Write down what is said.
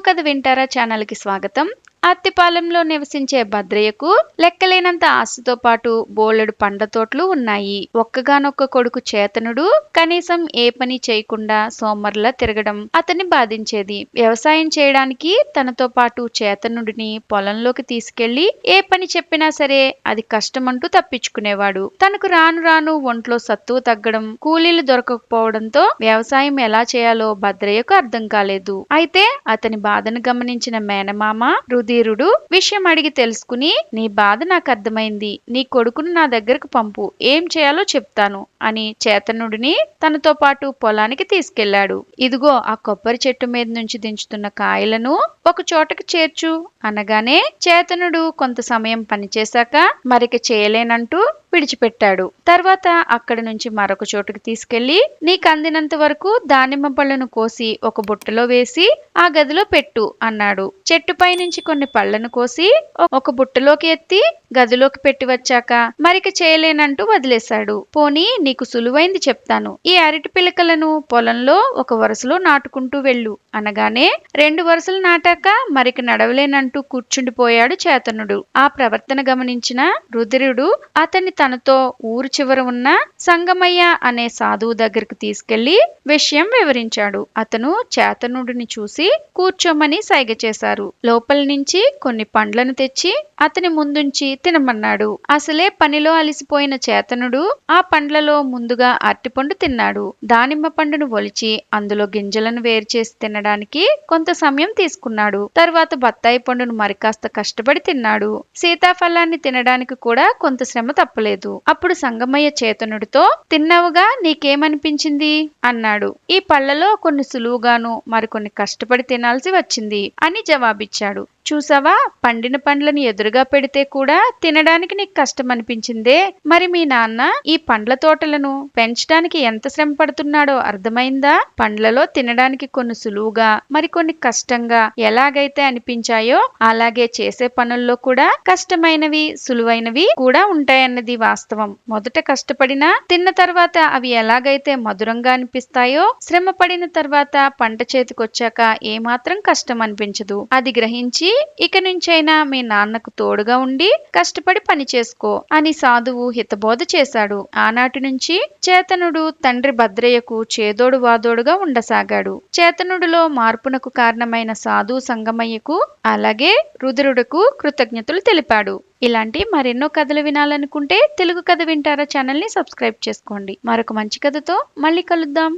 కథ వింటారా ఛానల్కి స్వాగతం. అత్తిపాలెంలో నివసించే భద్రయ్యకు లెక్కలేనంత ఆస్తితో పాటు బోలెడు పండ్ల తోటలు ఉన్నాయి. ఒక్కగానొక్క కొడుకు చేతనుడు కనీసం ఏ పని చేయకుండా సోమర్లా తిరగడం అతన్ని బాధించేది. వ్యవసాయం చేయడానికి తనతో పాటు చేతనుడిని పొలంలోకి తీసుకెళ్ళి ఏ పని చెప్పినా సరే అది కష్టమంటూ తప్పించుకునేవాడు. తనకు రాను రాను ఒంట్లో సత్తువ తగ్గడం కూలీలు దొరకకపోవడంతో వ్యవసాయం ఎలా చేయాలో భద్రయ్యకు అర్థం కాలేదు. అయితే అతని బాధను గమనించిన మేనమామ సుధీరుడు విషయం అడిగి తెలుసుకుని నీ బాధ నాకు అర్థమైంది. నీ కొడుకును నా దగ్గరకు పంపు. ఏం చేయాలో చెప్తాను అని చేతనుడిని తనతో పాటు పొలానికి తీసుకెళ్ళాడు ఇదిగో ఆ కొబ్బరి చెట్టు మీద నుంచి దించుతున్న కాయలను ఒక చోటకు చేర్చు అనగానే చేతనుడు కొంత సమయం పనిచేశాక మరిక చేయలేనంటూ విడిచిపెట్టాడు. తర్వాత అక్కడి నుంచి మరొక చోటుకు తీసుకెళ్ళి నీకు అందినంత వరకు దానిమ్మ పళ్ళను కోసి ఒక బుట్టలో వేసి ఆ గదిలో పెట్టు అన్నాడు. చెట్టుపై నుంచి కొన్ని పళ్ళను కోసి ఒక బుట్టలోకి ఎత్తి గదిలోకి పెట్టి వచ్చాక మరిక చేయలేనంటూ వదిలేశాడు. పోనీ నీకు సులువైంది చెప్తాను. ఈ అరటి పిలకలను పొలంలో ఒక వరుసలో నాటుకుంటూ వెళ్ళు అనగానే రెండు వరుసలు నాటాక మరిక నడవలేనంటూ కూర్చుండిపోయాడు చేతనుడు. ఆ ప్రవర్తన గమనించిన రుద్రుడు అతన్ని తనతో ఊరు చివర ఉన్న సంగమయ్య అనే సాధువు దగ్గరికి తీసుకెళ్ళి విషయం వివరించాడు. అతను చేతనుడిని చూసి కూర్చోమని సైగ చేశారు. లోపల నుంచి కొన్ని పండ్లను తెచ్చి అతని ముందుంచి తినమన్నాడు. అసలే పనిలో అలిసిపోయిన చేతనుడు ఆ పండ్లలో ముందుగా అరటిపండు తిన్నాడు. దానిమ్మ పండును ఒలిచి అందులో గింజలను వేరు చేసి తినడానికి కొంత సమయం తీసుకున్నాడు. తర్వాత బత్తాయి పండును మరికాస్త కష్టపడి తిన్నాడు. సీతాఫలాన్ని తినడానికి కూడా కొంత శ్రమ తప్పలేదు. అప్పుడు సంగమయ్య చేతనుడితో తిన్నావుగా నీకేమనిపించింది? అన్నాడు. ఈ పళ్ళలో కొన్ని సులువుగాను మరికొన్ని కష్టపడి తినాల్సి వచ్చింది అని జవాబిచ్చాడు. చూసావా పండిన పండ్లను ఎదురుగా పెడితే కూడా తినడానికి నీకు కష్టం అనిపించిందే మరి మీ నాన్న ఈ పండ్ల తోటలను పెంచడానికి ఎంత శ్రమ పడుతున్నాడో అర్థమైందా? పండ్లలో తినడానికి కొన్ని సులువుగా మరికొన్ని కష్టంగా ఎలాగైతే అనిపించాయో అలాగే చేసే పనుల్లో కూడా కష్టమైనవి సులువైనవి కూడా ఉంటాయన్నది వాస్తవం. మొదట కష్టపడినా తిన్న తర్వాత అవి ఎలాగైతే మధురంగా అనిపిస్తాయో శ్రమ పడిన తర్వాత పంట చేతికొచ్చాక ఏమాత్రం కష్టం అనిపించదు అది గ్రహించి ఇక నుంచైనా మీ నాన్నకు తోడుగా ఉండి కష్టపడి పని చేసుకో అని సాధువు హితబోధ చేశాడు. ఆనాటి నుంచి చేతనుడు తండ్రి భద్రయ్యకు చేదోడు వాదోడుగా ఉండసాగాడు. చేతనుడిలో మార్పునకు కారణమైన సాధు సంగమయ్యకు అలాగే రుద్రుడుకు కృతజ్ఞతలు తెలిపాడు. ఇలాంటి మరెన్నో కథలు వినాలనుకుంటే తెలుగు కథ వింటారా ఛానల్ని సబ్స్క్రైబ్ చేసుకోండి. మరొక మంచి కథతో మళ్ళీ కలుద్దాం.